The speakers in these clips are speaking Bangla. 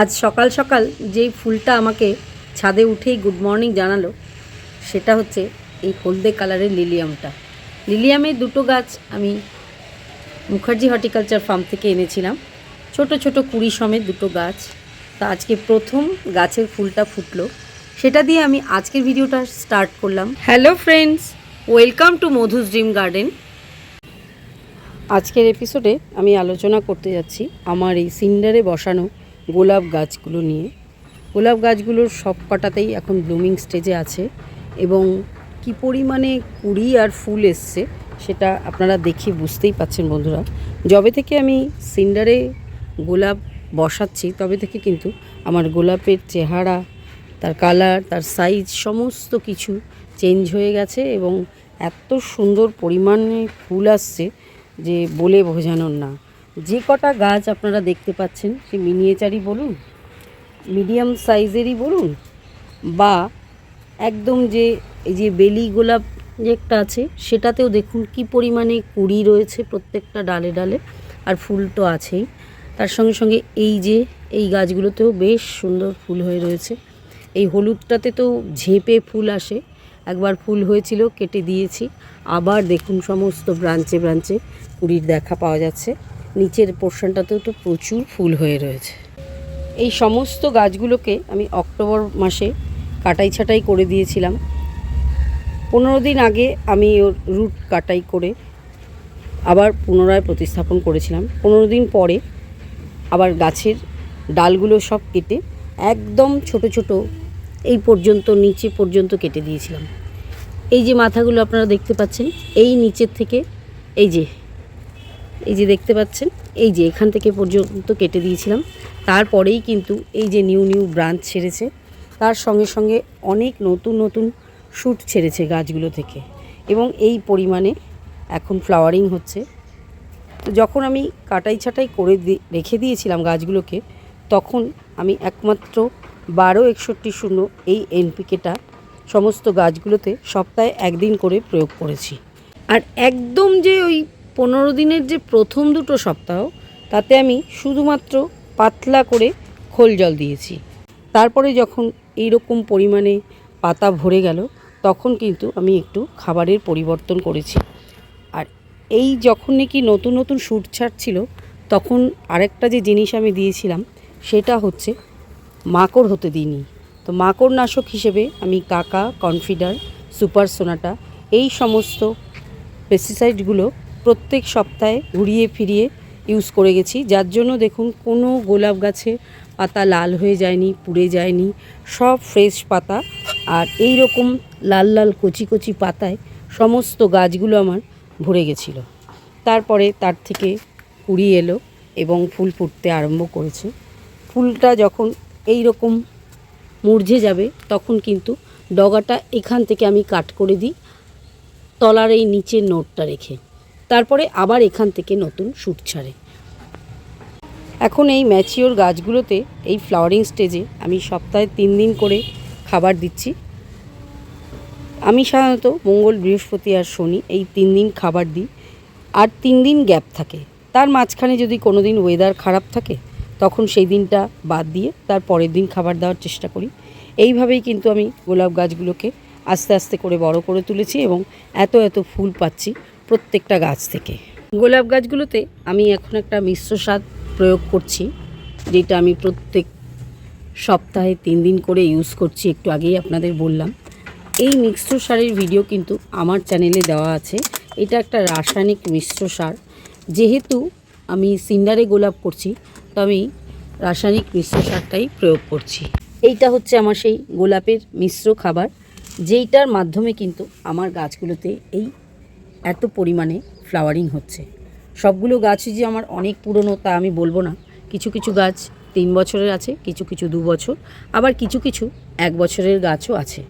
আজ সকাল সকাল যেই ফুলটা আমাকে ছাদে উঠেই গুড মর্নিং জানালো, সেটা হচ্ছে এই হলদে কালারের লিলিয়ামটা। লিলিয়ামের দুটো গাছ আমি মুখার্জি হর্টিকালচার ফার্ম থেকে এনেছিলাম। ছোট ছোট কুড়ি সমেত দুটো গাছ। তা আজকে প্রথম গাছের ফুলটা ফুটলো। সেটা দিয়ে আমি আজকের ভিডিওটা স্টার্ট করলাম। Hello friends, welcome to Madhu's dream garden. আজকের এপিসোডে আমি আলোচনা করতে যাচ্ছি আমার এই সিন্ডারে বসানো গোলাপ গাছগুলো নিয়ে। গোলাপ গাছগুলোর সব কটাতেই এখন ব্লুমিং স্টেজে আছে এবং কি পরিমাণে কুড়ি আর ফুল এসছে সেটা আপনারা দেখে বুঝতেই পাচ্ছেন বন্ধুরা। যবে থেকে আমি সিন্ডারে গোলাপ বসাচ্ছি, তবে থেকে কিন্তু আমার গোলাপের চেহারা, তার কালার, তার সাইজ সমস্ত কিছু চেঞ্জ হয়ে গেছে এবং এত সুন্দর পরিমাণে ফুল আসছে যে বলে বোঝানোর না। যে কটা গাছ আপনারা দেখতে পাচ্ছেন সে মিনিয়েচারই বলুন মিডিয়াম সাইজেরই বলুন, বা একদম যে, এই যে বেলি গোলাপ যে একটা আছে, সেটাতেও দেখুন কি পরিমাণে কুড়ি রয়েছে প্রত্যেকটা ডালে ডালে, আর ফুল তো আছেই। তার সঙ্গে সঙ্গে এই যে, এই গাছগুলোতেও বেশ সুন্দর ফুল হয়ে রয়েছে। এই হলুদটাতে তো ঝেপে ফুল আসে। একবার ফুল হয়েছিল, কেটে দিয়েছি। আবার দেখুন সমস্ত ব্রাঞ্চে ব্রাঞ্চে কুড়ির দেখা পাওয়া যাচ্ছে। নিচের পোর্শনটাতেও তো প্রচুর ফুল হয়ে রয়েছে। এই সমস্ত গাছগুলোকে আমি অক্টোবর মাসে কাটাই ছাটাই করে দিয়েছিলাম। পনেরো দিন আগে আমি ওর রুট কাটাই করে আবার পুনরায় প্রতিস্থাপন করেছিলাম। পনেরো দিন পরে আবার গাছের ডালগুলো সব কেটে একদম ছোট ছোট এই পর্যন্ত, নিচে পর্যন্ত কেটে দিয়েছিলাম। এই যে মাথাগুলো আপনারা দেখতে পাচ্ছেন, এই নিচের থেকে এই যে এই যে দেখতে পাচ্ছেন, এই যে এখান থেকে পর্যন্ত কেটে দিয়েছিলাম। তারপরেই কিন্তু এই যে নিউ নিউ ব্রাঞ্চ ছেড়েছে। তার সঙ্গে সঙ্গে অনেক নতুন নতুন শ্যুট ছেড়েছে গাছগুলো থেকে। এবং এই পরিমাণে এখন ফ্লাওয়ারিং হচ্ছে। তো যখন আমি কাটাই ছাটাই করে রেখে দিয়েছিলাম গাছগুলোকে, তখন আমি একমাত্র বারো একষট্টি শূন্য এই এনপিকেটা সমস্ত গাছগুলোতে সপ্তাহে একদিন করে প্রয়োগ করেছি। আর একদম যে ওই পনেরো দিনের যে প্রথম দুটো সপ্তাহ, তাতে আমি শুধুমাত্র পাতলা করে খোল জল দিয়েছি। তারপরে যখন এই রকম পরিমাণে পাতা ভরে গেল, তখন কিন্তু আমি একটু খাবারের পরিবর্তন করেছি। আর এই যখন নাকি নতুন নতুন শ্যুট ছাড়ছিল, তখন আরেকটা যে জিনিস আমি দিয়েছিলাম, সেটা হচ্ছে মাকড় হতে দিইনি। তো মাকড় নাশক হিসেবে আমি কাকা, কনফিডার, সুপার সোনাটা, এই সমস্ত পেস্টিসাইডগুলো প্রত্যেক সপ্তাহে ঘুরিয়ে ফিরিয়ে ইউজ করে গেছি। যার জন্য দেখুন, কোনো গোলাপ গাছে পাতা লাল হয়ে যায়নি, পুড়ে যায়নি, সব ফ্রেশ পাতা। আর এই রকম লাল লাল কচি কচি পাতায় সমস্ত গাছগুলো আমার ভরে গেছিল। তারপরে তার থেকে কুড়ি এলো এবং ফুল ফুটতে আরম্ভ করেছে। ফুলটা যখন এই রকম মূর্ঝে যাবে, তখন কিন্তু ডগাটা এখান থেকে আমি কাট করে দিই, তলার এই নিচের নোটটা রেখে। তারপরে আবার এখান থেকে নতুন শ্যুট ছাড়ে। এখন এই ম্যাচিওর গাছগুলোতে এই ফ্লাওয়ারিং স্টেজে আমি সপ্তাহে তিন দিন করে খাবার দিচ্ছি। আমি সাধারণত মঙ্গল, বৃহস্পতি আর শনি এই তিন দিন খাবার দিই। আর তিন দিন গ্যাপ থাকে। তার মাঝখানে যদি কোনো দিন ওয়েদার খারাপ থাকে, তখন সেই দিনটা বাদ দিয়ে তার পরের দিন খাবার দেওয়ার চেষ্টা করি। এইভাবেই কিন্তু আমি গোলাপ গাছগুলোকে আস্তে আস্তে করে বড় করে তুলেছি এবং এত এত ফুল পাচ্ছি। প্রত্যেকটা গাছ থেকে। গোলাপ গাছগুলোতে আমি এখন একটা মিশ্র স্বাদ প্রয়োগ করছি, যেটা আমি প্রত্যেক সপ্তাহে তিন দিন করে ইউজ করছি, একটু আগেই আপনাদের বললাম। এই মিশ্র সারের ভিডিও কিন্তু আমার চ্যানেলে দেওয়া আছে। এটা একটা রাসায়নিক মিশ্র সার। যেহেতু আমি সিন্ডারে গোলাপ করছি, তো আমি রাসায়নিক মিশ্র সারটাই প্রয়োগ করছি। এইটা হচ্ছে আমার সেই গোলাপের মিশ্র খাবার, যেইটার মাধ্যমে কিন্তু আমার গাছগুলোতে এই এত পরিমাণে ফ্লাওয়ারিং হচ্ছে। সবগুলো গাছই যে আমার অনেক পুরনো তা আমি বলব না। কিছু কিছু গাছ তিন বছরের আছে, কিছু কিছু দু বছর, আবার কিছু কিছু এক বছরের গাছও আছে।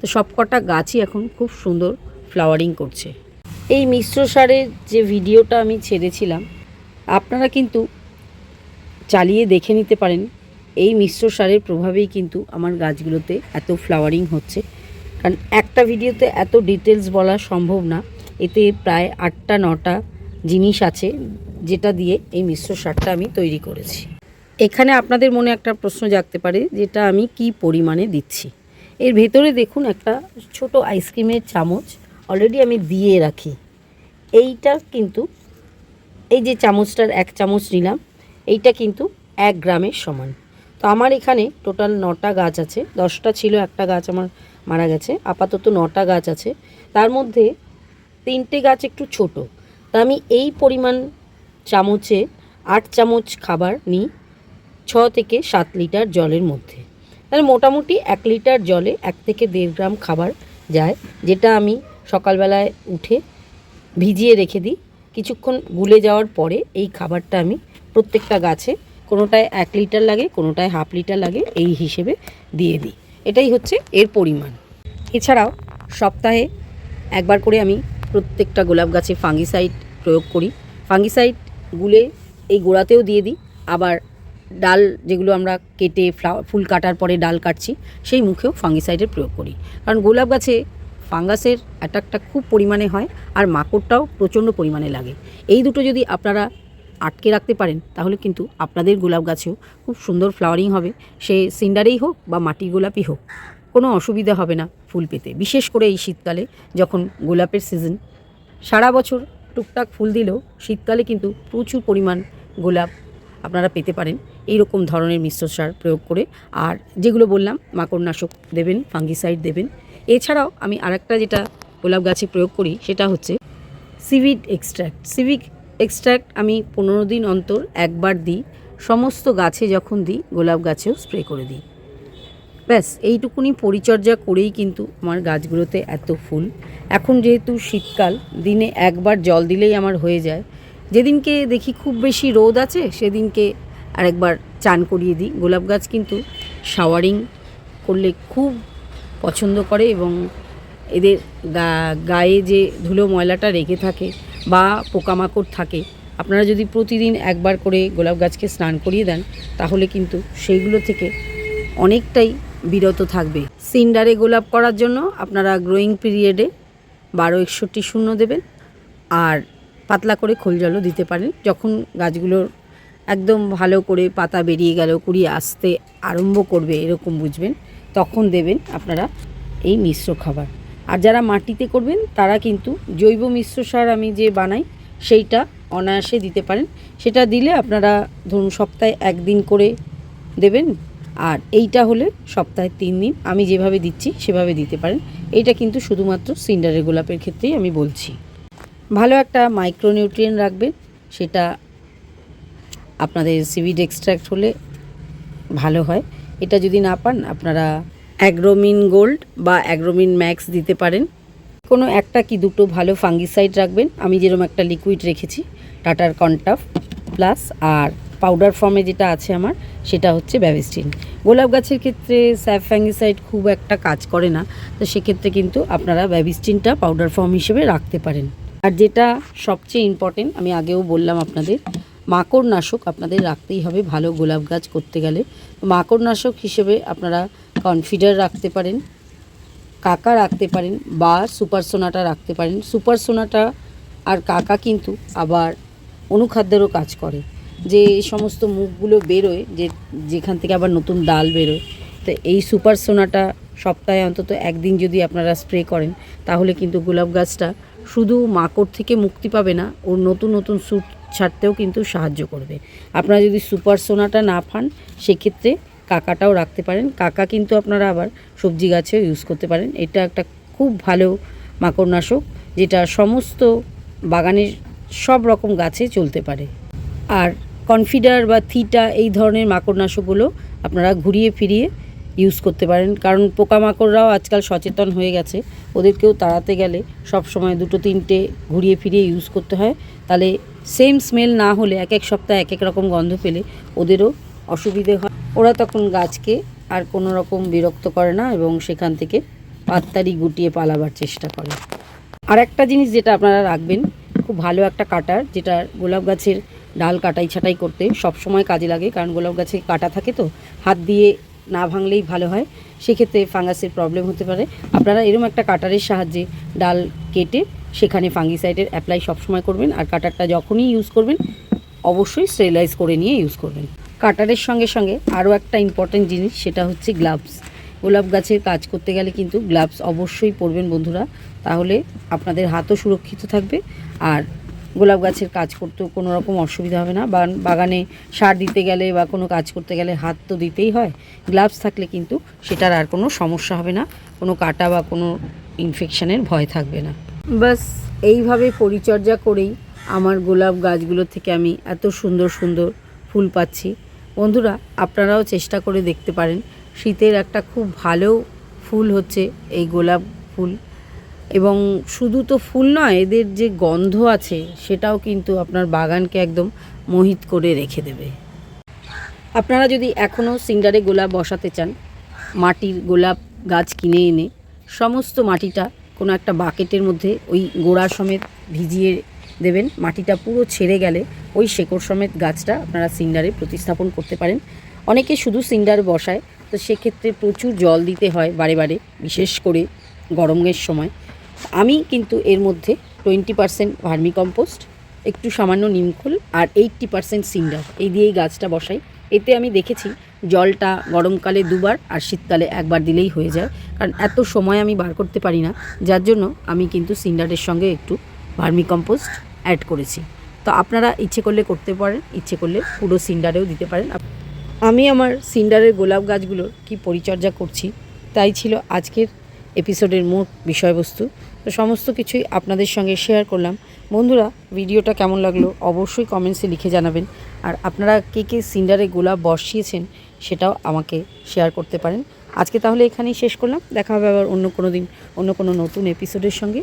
তো সবকটা গাছই এখন খুব সুন্দর ফ্লাওয়ারিং করছে। এই মিশ্র সারের যে ভিডিওটা আমি ছেড়েছিলাম, আপনারা কিন্তু চালিয়ে দেখে নিতে পারেন। এই মিশ্র সারের প্রভাবেই কিন্তু আমার গাছগুলোতে এত ফ্লাওয়ারিং হচ্ছে। কারণ একটা ভিডিওতে এত ডিটেলস বলা সম্ভব না। এতে প্রায় আটটা, নটা জিনিস আছে যেটা দিয়ে এই মিশ্র সারটা আমি তৈরি করেছি। এখানে আপনাদের মনে একটা প্রশ্ন জাগতে পারে, যেটা আমি কি পরিমাণে দিচ্ছি? এর ভেতরে দেখুন একটা ছোট আইসক্রিমের চামচ অলরেডি আমি দিয়ে রাখি। এইটা কিন্তু, এই যে চামচটার এক চামচ নিলাম, এইটা কিন্তু এক গ্রামের সমান। তো আমার এখানে টোটাল নটা গাছ আছে, দশটা ছিল, একটা গাছ আমার মারা গেছে, আপাতত নটা গাছ আছে। তার মধ্যে তিনটে গাছ একটু ছোট। তা আমি এই পরিমাণ চামচে আট চামচ খাবার নিই ছ থেকে সাত লিটার জলের মধ্যে। তাহলে মোটামুটি এক লিটার জলে এক থেকে দেড় গ্রাম খাবার যায়, যেটা আমি সকালবেলায় উঠে ভিজিয়ে রেখে দিই। কিছুক্ষণ গুলে যাওয়ার পরে এই খাবারটা আমি প্রত্যেকটা গাছে কোনোটায় এক লিটার লাগে, কোনোটায় হাফ লিটার লাগে, এই হিসেবে দিয়ে দিই। এটাই হচ্ছে এর পরিমাণ। এছাড়াও সপ্তাহে একবার করে আমি প্রত্যেকটা গোলাপ গাছে ফাঙ্গিসাইড প্রয়োগ করি। ফাঙ্গিসাইড গুলে এই গোড়াতেও দিয়ে দিই। আবার ডাল যেগুলো আমরা কেটে ফুল কাটার পরে ডাল কাটছি, সেই মুখেও ফাঙ্গিসাইডের প্রয়োগ করি। কারণ গোলাপ গাছে ফাঙ্গাসের অ্যাটাকটা খুব পরিমাণে হয় আর মাকড়টাও প্রচণ্ড পরিমাণে লাগে। এই দুটো যদি আপনারা আটকে রাখতে পারেন, তাহলে কিন্তু আপনাদের গোলাপ গাছেও খুব সুন্দর ফ্লাওয়ারিং হবে। সে সিন্ডারেই হোক বা মাটির গোলাপই হোক। কোনো অসুবিধা হবে না ফুল পেতে। বিশেষ করে এই শীতকালে যখন গোলাপের সিজন সারা বছর টুকটাক ফুল দিলেও শীতকালে কিন্তু প্রচুর পরিমাণ গোলাপ আপনারা পেতে পারেন। এই রকম ধরনের মিশ্র সার প্রয়োগ করে। আর যেগুলো বললাম, মাকড়নাশক দেবেন ফাঙ্গিসাইড দেবেন। এছাড়াও আমি আরেকটা যেটা গোলাপ গাছে প্রয়োগ করি, সেটা হচ্ছে সিভিড এক্সট্র্যাক্ট সিভিক এক্সট্র্যাক্ট আমি পনেরো দিন অন্তর একবার দিই। সমস্ত গাছে যখন দিই, গোলাপ গাছেও স্প্রে করে দিই। ব্যাস, এইটুকুনি পরিচর্যা করেই কিন্তু আমার গাছগুলোতে এত ফুল। এখন যেহেতু শীতকাল, দিনে একবার জল দিলেই আমার হয়ে যায়। যেদিনকে দেখি খুব বেশি রোদ আছে, সেদিনকে আরেকবার চান করিয়ে দিই। গোলাপ গাছ কিন্তু শাওয়ারিং করলে খুব পছন্দ করে এবং এদের গায়ে যে ধুলো ময়লাটা রেখে থাকে বা পোকামাকড় থাকে, আপনারা যদি প্রতিদিন একবার করে গোলাপ গাছকে স্নান করিয়ে দেন, তাহলে কিন্তু সেইগুলো থেকে অনেকটাই বিরত থাকবে। সিন্ডারে গোলাপ করার জন্য আপনারা গ্রোয়িং পিরিয়ডে বারো একষট্টি শূন্য দেবেন আর পাতলা করে খোল জলও দিতে পারেন। যখন গাছগুলোর একদম ভালো করে পাতা বেরিয়ে গেল, কুড়ি আসতে আরম্ভ করবে এরকম বুঝবেন, তখন দেবেন আপনারা এই মিশ্র খাবার। আর যারা মাটিতে করবেন, তারা কিন্তু জৈব মিশ্র সার আমি যে বানাই, সেইটা অনায়াসে দিতে পারেন। সেটা দিলে আপনারা ধরুন সপ্তাহে একদিন করে দেবেন আর এইটা হলে সপ্তাহে তিন দিন। আমি যেভাবে দিচ্ছি, সেভাবে দিতে পারেন। এইটা কিন্তু শুধুমাত্র সিন্ডারের গোলাপের ক্ষেত্রেই আমি বলছি। ভালো একটা মাইক্রোনিউট্রিয়েন্ট রাখবেন। সেটা আপনাদের সিভিড এক্সট্র্যাক্ট হলে ভালো হয়। এটা যদি না পান, আপনারা অ্যাগ্রোমিন গোল্ড বা অ্যাগ্রোমিন ম্যাক্স দিতে পারেন। কোনো একটা কি দুটো ভালো ফাঙ্গিসাইড রাখবেন। আমি যেরকম একটা লিকুইড রেখেছি টাটার কন্টাফ প্লাস আর পাউডার ফর্মে যেটা আছে আমার, সেটা হচ্ছে ব্যাভিস্টিন। গোলাপ গাছের ক্ষেত্রে স্যাপ ফ্যাঙ্গিসাইড খুব একটা কাজ করে না, তো সেক্ষেত্রে কিন্তু আপনারা ব্যাভিস্টিনটা পাউডার ফর্ম হিসেবে রাখতে পারেন। আর যেটা সবচেয়ে ইম্পর্টেন্ট আমি আগেও বললাম আপনাদের, মাকড়নাশক আপনাদের রাখতেই হবে ভালো গোলাপ গাছ করতে গেলে। মাকড়নাশক হিসেবে আপনারা কনফিডার রাখতে পারেন, কাকা রাখতে পারেন বা সুপার সোনাটা রাখতে পারেন। সুপার সোনাটা আর কাকা কিন্তু আবার অনুখাদ্যেরও কাজ করে। যে সমস্ত মুখগুলো বেরোয়, যে যেখান থেকে আবার নতুন ডাল বেরোয়, তো এই সুপার সোনাটা সপ্তাহে অন্তত একদিন যদি আপনারা স্প্রে করেন, তাহলে কিন্তু গোলাপ গাছটা শুধু মাকড় থেকে মুক্তি পাবে না ওর নতুন নতুন স্যুট ছাড়তেও কিন্তু সাহায্য করবে। আপনারা যদি সুপার সোনাটা না পান, সেক্ষেত্রে কাকাটাও রাখতে পারেন। কাকা কিন্তু আপনারা আবার সবজি গাছেও ইউজ করতে পারেন। এটা একটা খুব ভালো মাকড়নাশক, যেটা সমস্ত বাগানের সব রকম গাছে চলতে পারে। আর কনফিডার বা থিটা এই ধরনের মাকড়নাশকগুলো আপনারা ঘুরিয়ে ফিরিয়ে ইউজ করতে পারেন। কারণ পোকামাকড়রাও আজকাল সচেতন হয়ে গেছে। ওদেরকেও তাড়াতে গেলে সব সময় দুটো, তিনটে ঘুরিয়ে ফিরিয়ে ইউজ করতে হয়। তাহলে সেম স্মেল না হলে এক এক সপ্তাহে এক এক রকম গন্ধ পেলে ওদেরও অসুবিধে হয়। ওরা তখন গাছকে আর কোনো রকম বিরক্ত করে না এবং সেখান থেকে পাত্তারি গুটিয়ে পালাবার চেষ্টা করে। আর একটা জিনিস যেটা আপনারা রাখবেন, খুব ভালো একটা কাটার, যেটা গোলাপ গাছের ডাল কাটাই ছাটাই করতে সব সময় কাজে লাগে, কারণ গোলাপ গাছে কাটা থাকে তো, হাত দিয়ে না ভাঙলেই ভালো হয়। সেক্ষেত্রে ফাঙ্গাসের প্রবলেম হতে পারে। আপনারা এরকম একটা কাটারের সাহায্যে ডাল কেটে সেখানে ফাঙ্গিসাইডের অ্যাপ্লাই সবসময় করবেন, আর কাটারটা যখনই ইউজ করবেন, অবশ্যই স্টেরিলাইজ করে নিয়ে ইউজ করবেন। কাটারের সঙ্গে সঙ্গে আরও একটা ইম্পর্ট্যান্ট জিনিস, সেটা হচ্ছে গ্লাভস গোলাপ গাছের কাজ করতে গেলে কিন্তু গ্লাভস অবশ্যই পরবেন বন্ধুরা। তাহলে আপনাদের হাতও সুরক্ষিত থাকবে, আর গোলাপ গাছের কাজ করতেও কোনো রকম অসুবিধা হবে না। বাগানে সার দিতে গেলে বা কোনো কাজ করতে গেলে হাত তো দিতেই হয়। গ্লাভস থাকলে কিন্তু সেটার আর কোনো সমস্যা হবে না। কোনো কাটা বা কোনো ইনফেকশানের ভয় থাকবে না। বাস এইভাবে পরিচর্যা করেই আমার গোলাপ গাছগুলো থেকে আমি এত সুন্দর সুন্দর ফুল পাচ্ছি। বন্ধুরা, আপনারাও চেষ্টা করে দেখতে পারেন। শীতের একটা খুব ভালো ফুল হচ্ছে এই গোলাপ ফুল। এবং শুধু তো ফুল নয়, এদের যে গন্ধ আছে সেটাও কিন্তু আপনার বাগানকে একদম মোহিত করে রেখে দেবে। আপনারা যদি এখনও সিন্ডারে গোলাপ বসাতে চান, মাটির গোলাপ গাছ কিনে এনে সমস্ত মাটিটা কোনো একটা বাকেটের মধ্যে ওই গোড়া সমেত ভিজিয়ে দেবেন, মাটিটা পুরো ছেড়ে গেলে ওই শেকড় সমেত গাছটা আপনারা সিন্ডারে প্রতিস্থাপন করতে পারেন। অনেকে শুধু সিন্ডার বসায়, তো সেক্ষেত্রে প্রচুর জল দিতে হয় বারে বারে, বিশেষ করে গরমের সময়। আমি কিন্তু এর মধ্যে টোয়েন্টি পারসেন্ট ভার্মি কম্পোস্ট একটু সামান্য নিমখোল আর এইট্টি পারসেন্ট সিন্ডার এই দিয়েই গাছটা বসাই। এতে আমি দেখেছি জলটা গরমকালে দুবার আর শীতকালে একবার দিলেই হয়ে যায়। কারণ এত সময় আমি বার করতে পারি না। যার জন্য আমি কিন্তু সিন্ডারের সঙ্গে একটু ভার্মি কম্পোস্ট অ্যাড করেছি। তো আপনারা ইচ্ছে করলে করতে পারেন, ইচ্ছে করলে পুরো সিন্ডারেও দিতে পারেন। আমি আমার সিন্ডারের গোলাপ গাছগুলোর কি পরিচর্যা করছি, তাই ছিল আজকের এপিসোডের মোট বিষয়বস্তু। তো সমস্ত কিছুই আপনাদের সঙ্গে শেয়ার করলাম। বন্ধুরা, ভিডিওটা কেমন লাগল অবশ্যই কমেন্টসে লিখে জানাবেন। আর আপনারা কে কে সিন্ডারে গোলাপ বসিয়েছেন সেটাও আমাকে শেয়ার করতে পারেন। আজকে তাহলে এখানেই শেষ করলাম। দেখা হবে আবার অন্য কোনো দিন, অন্য কোনো নতুন এপিসোডের সঙ্গে।